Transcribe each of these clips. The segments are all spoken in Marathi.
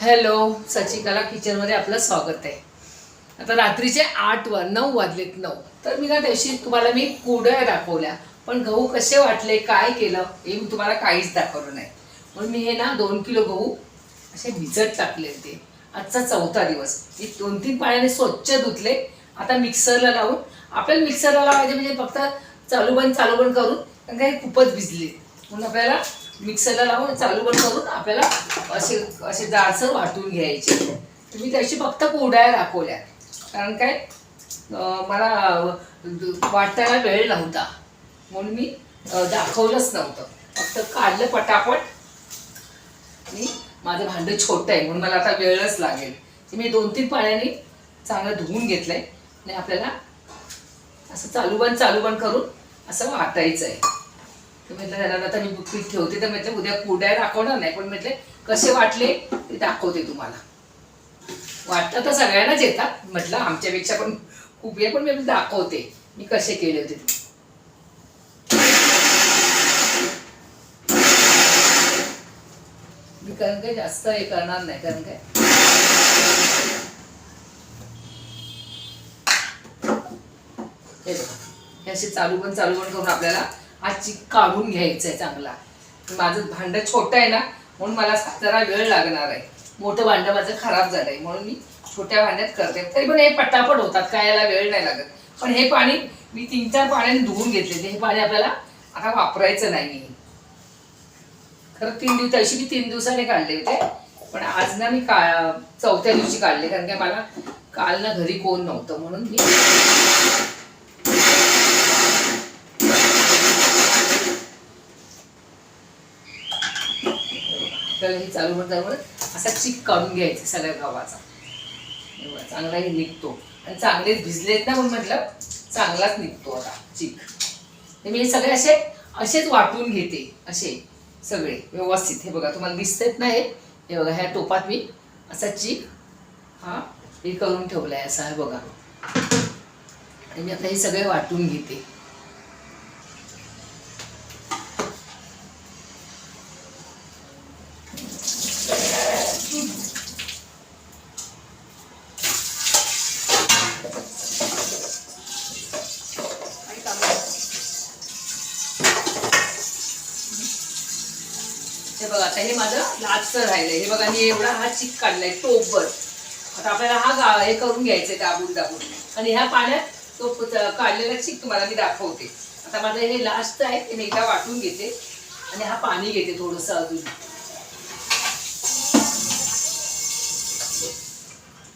हॅलो सचिकला किचनमध्ये आपलं स्वागत आहे. आता रात्रीचे आठ वा नऊ वाजलेत नऊ. तर मी ना दिवशी तुम्हाला मी कुड्या दाखवल्या पण गहू कसे वाटले काय केलं हे मी तुम्हाला काहीच दाखवलं नाही. म्हणून मी हे ना दोन किलो गहू असे भिजत टाकले होते. आजचा चौथा दिवस. मी दोन तीन पाण्याने स्वच्छ धुतले. आता मिक्सरला लावून आपल्याला मिक्सरला लावायचे म्हणजे फक्त चालू बंद चालू बंद करून कारण काही खूपच भिजले. म्हणून आपल्याला मिक्सरला लावून चालू बंद करून आपल्याला असे असे जाडसर वाटून घ्यायचे. तुम्ही त्याची फक्त कोड्या दाखवल्या. कारण काय? मला वाटायला वेळ नव्हता. म्हणून मी दाखवलंच नव्हतं. फक्त काढलं पटापट. आणि माझं भांडं छोटं आहे म्हणून मला आता वेळच लागेल. ते मी दोन तीन पाण्याने चांगलं धुवून घेतलंय. आणि आपल्याला असं चालू बंद चालू बंद करून असं वाटायचं आहे तर म्हटलं त्याला आता मी पीठ ठेवते. तर म्हटलं उद्या कुड्या दाखवणार नाही. पण म्हटले कसे वाटले? ते दाखवते तुम्हाला. वाटतं तर सगळ्यांनाच येतात. म्हटलं आमच्यापेक्षा पण खूप आहे पण मी दाखवते. मी कसे केले होते मी कारण काय जास्त हे करणार नाही कारण काय? हे असे चालू पण चालू पण करून आपल्याला आजची काढून घ्यायचं आहे चांगला. माझं भांडं छोटं आहे ना म्हणून मला जरा वेळ लागणार आहे. मोठं भांडं माझं खराब झालंय म्हणून मी छोट्या भांड्यात करते. तरी पण हे पटापट होतात काय याला वेळ नाही लागत. पण हे पाणी मी तीन चार पाण्याने धुवून घेतले हे पाणी आपल्याला आता वापरायचं नाही. खरं तीन दिवस तशी मी तीन दिवसाने काढले होते. पण आज ना मी का चौथ्या दिवशी काढले कारण की मला काल ना घरी कोण नव्हतं म्हणून मी आपल्याला हे चालू पण चालू असा चिक काढून घ्यायचा सगळ्या गव्हाचा हे चांगला हे निघतो. आणि चांगलेच भिजलेत ना म्हणून म्हटलं चांगलाच निघतो आता चिक. तर मी हे सगळे असे असेच वाटून घेते असे सगळे व्यवस्थित. हे बघा तुम्हाला दिसतेत ना हे? हे बघा ह्या टोपात मी असा चिक हा हे करून ठेवलाय असा हे बघा. आणि मी आता हे सगळे वाटून घेते. हे बघा आता हे माझं लाचचं राहिलंय. हे बघा मी एवढा हा चिक काढलाय टोपभर. आता आपल्याला हा गा हे करून घ्यायचंय दाबून दाबून. आणि ह्या पाण्यात तो काढलेला चिक तुम्हाला मी दाखवते. आता माझं हे लास्ट आहे ते मी एकदा वाटून घेते. आणि हा पाणी घेते थोडंसं अजून.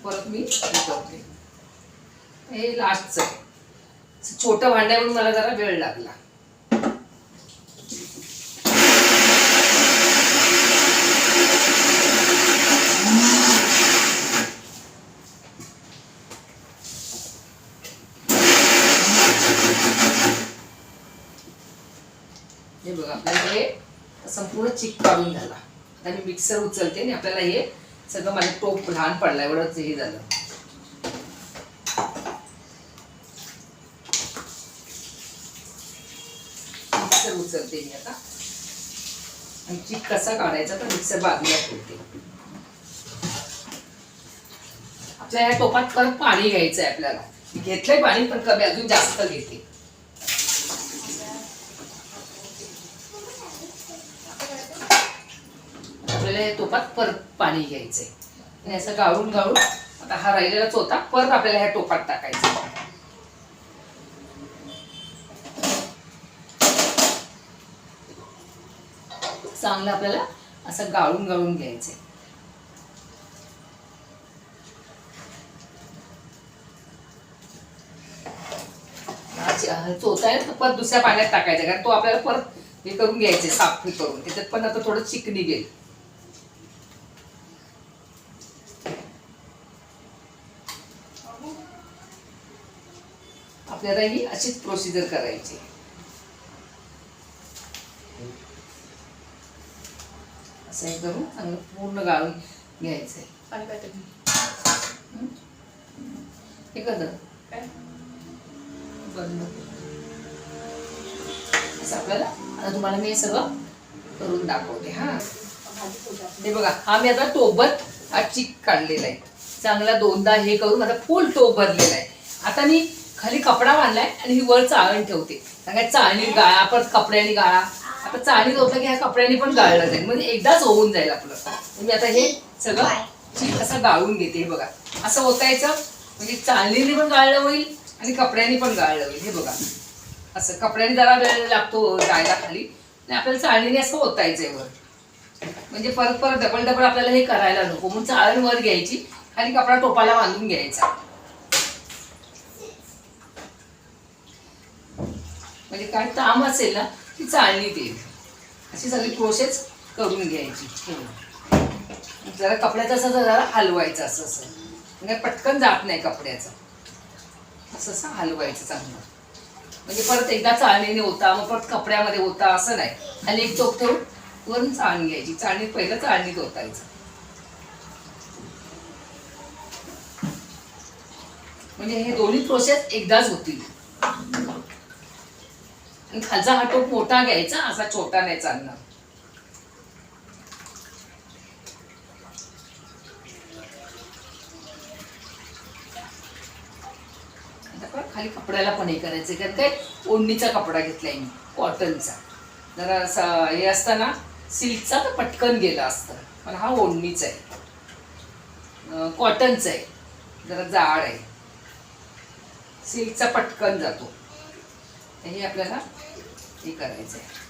परत मी हे करते. हे लास्टचं आहे. छोटं भांड्यावरून मला जरा वेळ लागला. हे बघा आपल्याला हे संपूर्ण चिक काढून झाला आता मी मिक्सर उचलते आणि आपल्याला हे सगळं माझं टोप लहान पडला एवढंच हे झालं. मिक्सर उचलते मी आता. आणि चिक कसा काढायचा तर मिक्सर बाजूला ठेवते. आपल्या या टोपात परत पाणी घ्यायचं आहे आपल्याला घेतलंय पाणी पण कमी अजून जास्त घेते. आपल्याला टोपात परत पाणी घ्यायचंय. आणि असं गाळून गाळून आता हा राहिलेला चोथा परत आपल्याला ह्या टोपात टाकायचा. चांगलं आपल्याला असं गाळून गाळून घ्यायचंय. चोथा आहे परत दुसऱ्या पाण्यात टाकायचा कारण तो आपल्याला परत हे करून घ्यायचे साफ करून. त्याच्यात पण आता थोडं चिकणी गेली. आपल्याला ही अशीच प्रोसिजर करायची. असं हे करून चांगलं पूर्ण गाळून घ्यायचंय हे? कसं बंद असं आपल्याला आता तुम्हाला मी सगळं करून दाखवते हा. हे बघा हा मी आता टोबत हा चिक काढलेला आहे. चांगला दोनदा हे करून आता फुल टोप भरलेला आहे. आता मी खाली कपडा बांधलाय आणि ही वर चाळण ठेवते. काय चाळणी गाळा परत कपड्याने गाळा. आता चाळणीत होतं की ह्या कपड्याने पण गाळलं जाईल. म्हणजे एकदाच होऊन जाईल आपलं. मी आता हे सगळं चिक असं गाळून घेते हे बघा. असं होतायचं म्हणजे चाळणीने पण गाळलं होईल आणि कपड्याने पण गाळलं होईल हे बघा. असं कपड्याने जरा वेळ लागतो जायला खाली. आणि आपल्याला चाळणीने असं होतायचंय वर. म्हणजे परत परत डबल डबल आपल्याला हे करायला नको. म्हणून चाळण वर घ्यायची खाली कपडा टोपाला बांधून घ्यायचा. म्हणजे काय ताम असेल ना ती चाळणी देईल. अशी सगळी प्रोसेस करून घ्यायची. जरा कपड्याचं असं जरा हलवायचं असं असं. म्हणजे पटकन जात नाही कपड्याचं. असं असं हलवायचं चांगलं. म्हणजे परत एकदा चाळणीने होता मग परत कपड्यामध्ये होता असं नाही. आणि एक चोप ठेवून वरून चाळणी घ्यायची. चाळणीत पहिलं चाळणीत धोतायचं म्हणजे हे दोन्ही प्रोसेस एकदाच होतील. खालचा हा टोप मोठा घ्यायचा असा छोटा नाही चालणार. खाली कपड्याला पण हे करायचं कारण काय? ओढणीचा कपडा घेतलाय मी कॉटनचा जरा असा हे असताना सिल्कचा तर पटकन गेला असतं पण हा ओढणीचा आहे. कॉटनचा आहे. जरा जाड आहे. सिल्कचा पटकन जातो. हे आपल्याला हे करायचं आहे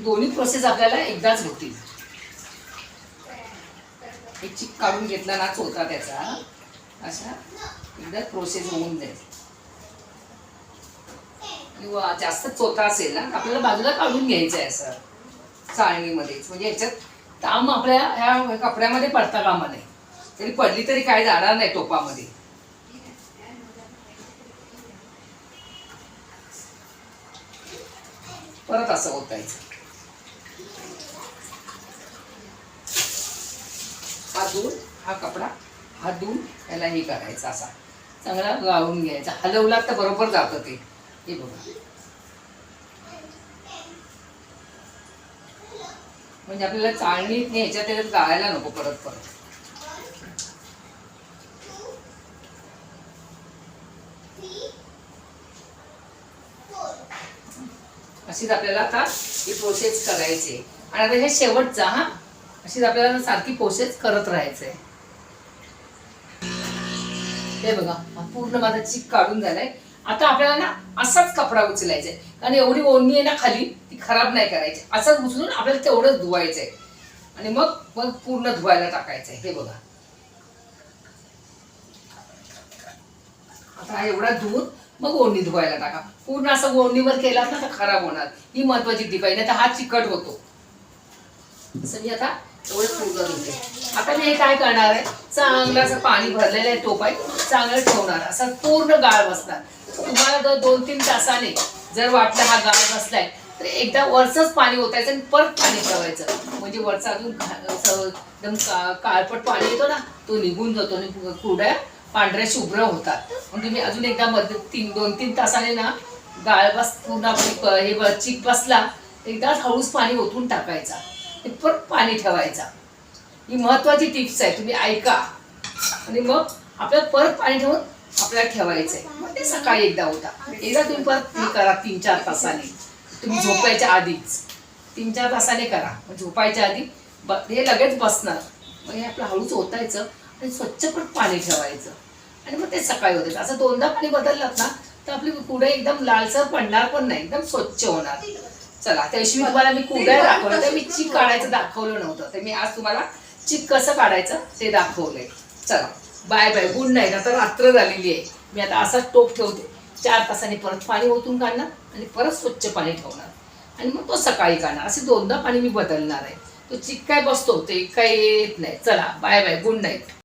दोन्ही प्रोसेस आपल्याला एकदाच होतील. एक चिक काढून घेतला ना चोथा त्याचा. अशा एकदा प्रोसेस होऊन जाईल. किंवा जास्त चोथा असेल ना आपल्याला बाजूला काढून घ्यायचं आहे असं. चाळणीमध्येच. म्हणजे याच्यात ताम आपल्या ह्या कपड्यामध्ये पडता कामा नाही तरी पडली तरी काय जाणार नाही टोपामध्ये. परत असं होतायचं हा दूर हा कपडा हा दूर त्याला हे करायचा असा. चांगला गाळून घ्यायचा. हलवला तर बरोबर जातं ते. हे बघा. म्हणजे आपल्याला चाळणी ह्याच्यात गाळायला नको परत परत. अशीच आपल्याला आता ही प्रोसेस करायची आणि आता हे शेवटचा हा? अशीच आपल्याला सारखी प्रोसेस करत राहायचंय. हे बघा पूर्ण माझा चीक काढून झालाय. आता आपल्याला ना असाच कपडा उचलायचा आहे कारण एवढी ओढणी आहे ना खाली ती खराब नाही करायची. असंच उचलून आपल्याला तेवढंच धुवायचंय. आणि मग मग पूर्ण धुवायला टाकायचंय. हे बघा. आता हा एवढा धुवून मग ओढणी धुवायला टाका. पूर्ण असं ओढणीवर केलात ना तर खराब होणार. ही महत्वाची टीप आहे नाही तर हा चिकट होतो. असं मी आता एवढं पूर्ण धुते आता मी हे काय करणार आहे? चांगलं असं पाणी भरलेलं आहे टोप चांगलं ठेवणार. असं पूर्ण गाळ बसणार. तुम्हाला जर दोन तीन तासाने जर वाटलं हा गाळ बसलाय तर एकदा वरचंच पाणी ओतायचं आणि परत पाणी ठेवायचं म्हणजे वरचा अजून असं एकदम काळपट पाणी येतो ना तो निघून जातो आणि कुरड्या पांढऱ्या शुभ्र होतात. म्हणजे तुम्ही अजून एकदा मध्ये तीन दोन तीन तासाने ना गाळ बस पूर्ण आपली हे चीक बसला एकदा हळूच पाणी ओतून टाकायचा. परत पाणी ठेवायचा. ही महत्वाची टिप्स आहे तुम्ही ऐका. आणि मग आपल्याला परत पाणी ठेवून आपल्याला ठेवायचंय. मग ते सकाळी एकदा होता. एकदा तुम्ही परत हे करा तीन चार तासाने. तुम्ही झोपायच्या आधीच. तीन चार तासाने करा. झोपायच्या आधी ब हे लगेच बसणार. मग हे आपलं हळूच ओतायचं. आणि स्वच्छ पण पाणी ठेवायचं. आणि मग ते सकाळी होते. असं दोनदा पाणी बदललात ना तर आपली कुडे एकदम लालसर पडणार पण नाही. एकदम स्वच्छ होणार. चला त्याशिवाय तुम्हाला मी कुड्या दाखवलं तर मी चिक काढायचं दाखवलं नव्हतं. तर मी आज तुम्हाला चिक कसं काढायचं ते दाखवलंय. चला बाय बाय गुड नाईट आता रात्र झालेली आहे. मी आता असाच टोप ठेवते. चार तासांनी परत पाणी ओतून काढणार आणि परत स्वच्छ पाणी ठेवणार. आणि मग तो सकाळी काढणार. असे दोनदा पाणी मी बदलणार आहे. तो चिक काय बसतो ते काय येत नाही. चला बाय बाय गुड नाईट